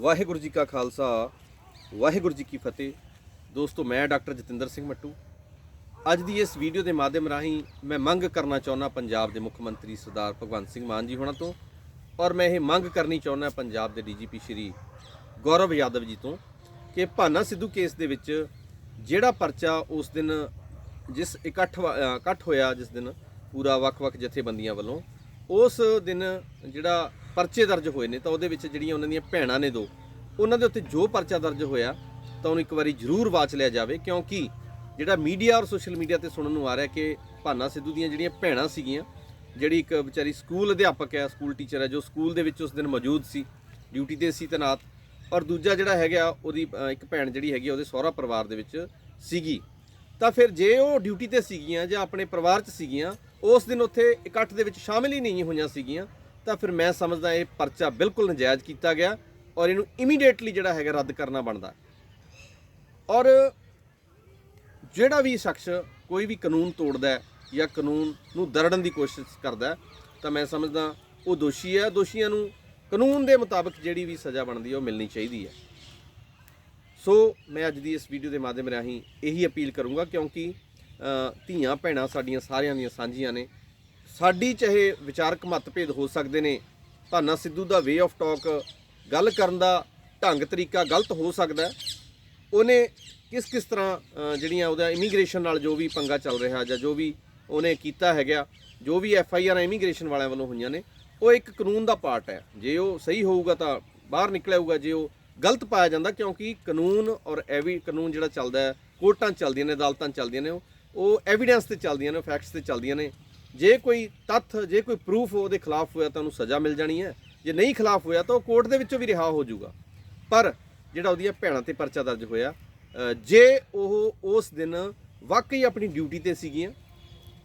ਵਾਹਿਗੁਰੂ ਜੀ ਕਾ ਖਾਲਸਾ, ਵਾਹਿਗੁਰੂ ਜੀ ਕੀ ਫਤਿਹ। ਦੋਸਤੋ, ਮੈਂ ਡਾਕਟਰ ਜਤਿੰਦਰ ਸਿੰਘ ਮੱਟੂ। ਅੱਜ ਦੀ ਇਸ ਵੀਡੀਓ ਦੇ ਮਾਧਿਅਮ ਰਾਹੀਂ ਮੈਂ ਮੰਗ ਕਰਨਾ ਚਾਹੁੰਦਾ ਪੰਜਾਬ ਦੇ ਮੁੱਖ ਮੰਤਰੀ ਸਰਦਾਰ ਭਗਵੰਤ ਸਿੰਘ ਮਾਨ ਜੀ ਹੋਣਾ ਤੋਂ ਔਰ ਮੈਂ ਇਹ ਮੰਗ ਕਰਨੀ ਚਾਹੁੰਦਾ ਪੰਜਾਬ ਦੇ ਡੀਜੀਪੀ ਸ਼੍ਰੀ ਗੌਰਵ ਯਾਦਵ ਜੀ ਤੋਂ ਕਿ ਭਾਨਾ ਸਿੱਧੂ ਕੇਸ ਦੇ ਵਿੱਚ ਜਿਹੜਾ ਪਰਚਾ ਉਸ ਦਿਨ ਜਿਸ ਇਕੱਠ ਵਾ- ਇਕੱਠ ਹੋਇਆ, ਜਿਸ ਦਿਨ ਪੂਰਾ ਵੱਖ-ਵੱਖ ਜਥੇਬੰਦੀਆਂ ਵੱਲੋਂ, ਉਸ ਦਿਨ ਜਿਹੜਾ ਪਰਚੇ ਦਰਜ ਹੋਏ ਨੇ ਤਾਂ ਉਹਦੇ ਵਿੱਚ ਜਿਹੜੀਆਂ ਉਹਨਾਂ ਦੀਆਂ ਭੈਣਾਂ ਨੇ ਦੋ, ਉਹਨਾਂ ਦੇ ਉੱਤੇ ਜੋ ਪਰਚਾ ਦਰਜ ਹੋਇਆ ਤਾਂ ਉਹਨੂੰ ਇੱਕ ਵਾਰੀ ਜ਼ਰੂਰ ਵਾਚ ਲਿਆ ਜਾਵੇ, ਕਿਉਂਕਿ ਜਿਹੜਾ ਮੀਡੀਆ ਔਰ ਸੋਸ਼ਲ ਮੀਡੀਆ ਤੇ ਸੁਣਨ ਨੂੰ ਆ ਰਿਹਾ ਕਿ ਭਾਨਾ ਸਿੱਧੂ ਦੀਆਂ ਜਿਹੜੀਆਂ ਭੈਣਾਂ ਸੀਗੀਆਂ, ਜਿਹੜੀ ਇੱਕ ਵਿਚਾਰੀ ਸਕੂਲ ਅਧਿਆਪਕ ਹੈ, ਸਕੂਲ ਟੀਚਰ ਹੈ, ਜੋ ਸਕੂਲ ਦੇ ਵਿੱਚ ਉਸ ਦਿਨ ਮੌਜੂਦ ਸੀ, ਡਿਊਟੀ ਤੇ ਸੀ ਤੈਨਾਤ, ਔਰ ਦੂਜਾ ਜਿਹੜਾ ਹੈਗਾ, ਉਹਦੀ ਇੱਕ ਭੈਣ ਜਿਹੜੀ ਹੈਗੀ ਉਹਦੇ ਸਹੁਰਾ ਪਰਿਵਾਰ ਦੇ ਵਿੱਚ ਸੀਗੀ। ਤਾਂ ਫਿਰ ਜੇ ਉਹ ਡਿਊਟੀ ਤੇ ਸੀਗੀਆਂ ਜਾਂ ਆਪਣੇ ਪਰਿਵਾਰ 'ਚ ਸੀਗੀਆਂ, ਉਸ ਦਿਨ ਉੱਥੇ ਇਕੱਠ ਦੇ ਵਿੱਚ ਸ਼ਾਮਿਲ ਹੀ ਨਹੀਂ ਹੋਈਆਂ ਸੀਗੀਆਂ ਤਾਂ ਫਿਰ ਮੈਂ ਸਮਝਦਾ ਇਹ ਪਰਚਾ ਬਿਲਕੁਲ ਨਜਾਇਜ਼ ਕੀਤਾ ਗਿਆ ਔਰ ਇਹਨੂੰ ਇਮੀਡੀਏਟਲੀ ਜਿਹੜਾ ਹੈਗਾ ਰੱਦ ਕਰਨਾ ਬਣਦਾ। ਔਰ ਜਿਹੜਾ ਵੀ ਸ਼ਖਸ ਕੋਈ ਵੀ ਕਾਨੂੰਨ ਤੋੜਦਾ ਹੈ ਜਾਂ ਕਾਨੂੰਨ ਨੂੰ ਦਰੜਨ ਦੀ ਕੋਸ਼ਿਸ਼ ਕਰਦਾ ਤਾਂ ਮੈਂ ਸਮਝਦਾ ਉਹ ਦੋਸ਼ੀ ਹੈ। ਦੋਸ਼ੀਆਂ ਨੂੰ ਕਾਨੂੰਨ ਦੇ ਮੁਤਾਬਕ ਜਿਹੜੀ ਵੀ ਸਜ਼ਾ ਬਣਦੀ ਹੈ ਉਹ ਮਿਲਣੀ ਚਾਹੀਦੀ ਹੈ। ਸੋ ਮੈਂ ਅੱਜ ਦੀ ਇਸ ਵੀਡੀਓ ਦੇ ਮਾਧਿਅਮ ਰਾਹੀਂ ਇਹੀ ਅਪੀਲ ਕਰੂੰਗਾ ਕਿਉਂਕਿ ਧੀਆਂ ਭੈਣਾਂ ਸਾਡੀਆਂ ਸਾਰਿਆਂ ਦੀਆਂ ਸਾਂਝੀਆਂ ਨੇ ਸਾਡੀ ਚਾਹੇ ਵਿਚਾਰਕ ਮਤਭੇਦ ਹੋ ਸਕਦੇ ਨੇ ਭਾਨਾ ਸਿੱਧੂ ਦਾ ਵੇ ਆਫ ਟਾਕ ਗੱਲ ਕਰਨ ਦਾ ਢੰਗ ਤਰੀਕਾ ਗਲਤ ਹੋ ਸਕਦਾ ਉਹਨੇ ਕਿਸ ਕਿਸ ਤਰ੍ਹਾਂ ਜਿਹੜੀਆਂ ਉਹਦਾ ਇਮੀਗ੍ਰੇਸ਼ਨ ਨਾਲ ਜੋ ਵੀ ਪੰਗਾ ਚੱਲ ਰਿਹਾ ਜਾਂ ਜੋ ਵੀ ਉਹਨੇ ਕੀਤਾ ਹੈਗਾ, ਜੋ ਵੀ ਐਫ ਆਈ ਆਰ ਇਮੀਗ੍ਰੇਸ਼ਨ ਵਾਲਿਆਂ ਵੱਲੋਂ ਹੋਈਆਂ ਨੇ, ਉਹ ਇੱਕ ਕਾਨੂੰਨ ਦਾ ਪਾਰਟ ਹੈ। ਜੇ ਉਹ ਸਹੀ ਹੋਊਗਾ ਤਾਂ ਬਾਹਰ ਨਿਕਲਿਆ ਹੋਊਗਾ, ਜੇ ਉਹ ਗਲਤ ਪਾਇਆ ਜਾਂਦਾ, ਕਿਉਂਕਿ ਕਾਨੂੰਨ ਔਰ ਐਵੀ, ਕਾਨੂੰਨ ਜਿਹੜਾ ਚੱਲਦਾ ਹੈ, ਕੋਰਟਾਂ 'ਚ ਚੱਲਦੀਆਂ ਨੇ, ਅਦਾਲਤਾਂ 'ਚ ਚੱਲਦੀਆਂ ਨੇ ਉਹ ਐਵੀਡੈਂਸ ਤੇ ਚੱਲਦੀਆਂ ਨੇ ਫੈਕਟਸ ਤੇ ਚੱਲਦੀਆਂ ਨੇ। ਜੇ ਕੋਈ ਤੱਥ, ਜੇ ਕੋਈ ਪ੍ਰੂਫ ਉਹਦੇ ਖਿਲਾਫ ਹੋਇਆ ਤਾਂ ਉਹਨੂੰ ਸਜ਼ਾ ਮਿਲ ਜਾਣੀ ਹੈ। ਜੇ ਨਹੀਂ ਖਿਲਾਫ ਹੋਇਆ ਤਾਂ ਉਹ ਕੋਰਟ ਦੇ ਵਿੱਚੋਂ ਵੀ ਰਿਹਾ ਹੋ ਜਾਊਗਾ। ਪਰ ਜਿਹੜਾ ਉਹਦੀਆਂ ਭੈਣਾਂ ਤੇ ਪਰਚਾ ਦਰਜ ਹੋਇਆ ਜੇ ਉਹ ਉਸ ਦਿਨ ਵਾਕਈ ਆਪਣੀ ਡਿਊਟੀ ਤੇ ਸੀਗੀਆਂ,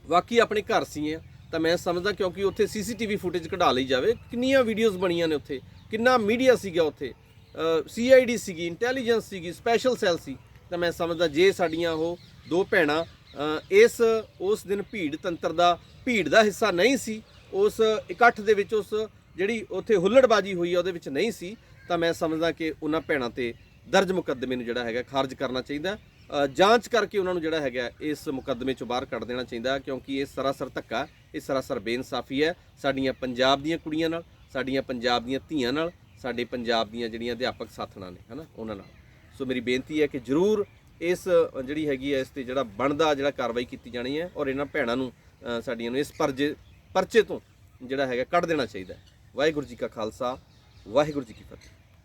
ਵਾਕਈ ਆਪਣੇ ਘਰ ਸੀਗੀਆਂ, ਤਾਂ ਮੈਂ ਸਮਝਦਾ ਕਿਉਂਕਿ ਉੱਥੇ ਸੀਸੀਟੀਵੀ ਫੁਟੇਜ ਕਢਾ ਲਈ ਜਾਵੇ, ਕਿੰਨੀਆਂ ਵੀਡੀਓਜ਼ ਬਣੀਆਂ ਨੇ ਉੱਥੇ, ਕਿੰਨਾ ਮੀਡੀਆ ਸੀਗਾ ਉੱਥੇ ਸੀਆਈਡੀ ਸੀਗੀ ਇੰਟੈਲੀਜੈਂਸ ਸੀਗੀ ਸਪੈਸ਼ਲ ਸੈੱਲ ਸੀ। ਤਾਂ ਮੈਂ ਸਮਝਦਾ ਜੇ ਸਾਡੀਆਂ ਉਹ ਦੋ ਭੈਣਾਂ ਇਸ, ਉਸ ਦਿਨ ਭੀੜ ਤੰਤਰ ਦਾ ਭੀੜ ਦਾ ਹਿੱਸਾ ਨਹੀਂ ਸੀ, ਉਸ ਇਕੱਠ ਦੇ ਵਿੱਚ ਉਸ ਜਿਹੜੀ ਉੱਥੇ ਹੁੱਲੜਬਾਜੀ ਹੋਈ ਆ, ਉਹਦੇ ਵਿੱਚ ਨਹੀਂ ਸੀ, ਤਾਂ ਮੈਂ ਸਮਝਦਾ ਕਿ ਉਹਨਾਂ ਭੈਣਾਂ ਤੇ ਦਰਜ ਮੁਕੱਦਮੇ ਨੂੰ ਜਿਹੜਾ ਹੈਗਾ ਖਾਰਜ ਕਰਨਾ ਚਾਹੀਦਾ ਜਾਂਚ ਕਰਕੇ ਉਹਨਾਂ ਨੂੰ ਜਿਹੜਾ ਹੈਗਾ ਇਸ ਮੁਕੱਦਮੇ ਚੋਂ ਬਾਹਰ ਕੱਢ ਦੇਣਾ ਚਾਹੀਦਾ ਕਿਉਂਕਿ ਇਹ ਸਰਾਸਰ ਧੱਕਾ, ਇਹ ਸਰਾਸਰ ਬੇਇਨਸਾਫੀ ਹੈ ਸਾਡੀਆਂ ਪੰਜਾਬ ਦੀਆਂ ਕੁੜੀਆਂ ਨਾਲ, ਸਾਡੀਆਂ ਪੰਜਾਬ ਦੀਆਂ ਧੀਆਂ ਨਾਲ, ਸਾਡੇ ਪੰਜਾਬ ਦੀਆਂ ਜਿਹੜੀਆਂ ਅਧਿਆਪਕ ਸਾਥਣਾਂ ਨੇ, ਹਨਾ, ਉਹਨਾਂ ਨਾਲ। ਸੋ ਮੇਰੀ ਬੇਨਤੀ ਹੈ ਕਿ ਜਰੂਰ ਇਸ ਜਿਹੜੀ ਹੈਗੀ ਹੈ, ਇਸ ਤੇ ਜਿਹੜਾ ਬਣਦਾ, ਜਿਹੜਾ ਕਾਰਵਾਈ ਕੀਤੀ ਜਾਣੀ ਹੈ ਔਰ ਇਹਨਾਂ ਭੈਣਾਂ ਨੂੰ ਸਾਡੀਆਂ ਨੂੰ ਇਸ ਪਰਜੇ ਪਰਚੇ ਤੋਂ ਜਿਹੜਾ ਹੈਗਾ ਕੱਢ ਦੇਣਾ ਚਾਹੀਦਾ ਵਾਹਿਗੁਰੂ ਜੀ ਕਾ ਖਾਲਸਾ, ਵਾਹਿਗੁਰੂ ਜੀ ਕੀ ਫਤਿਹ।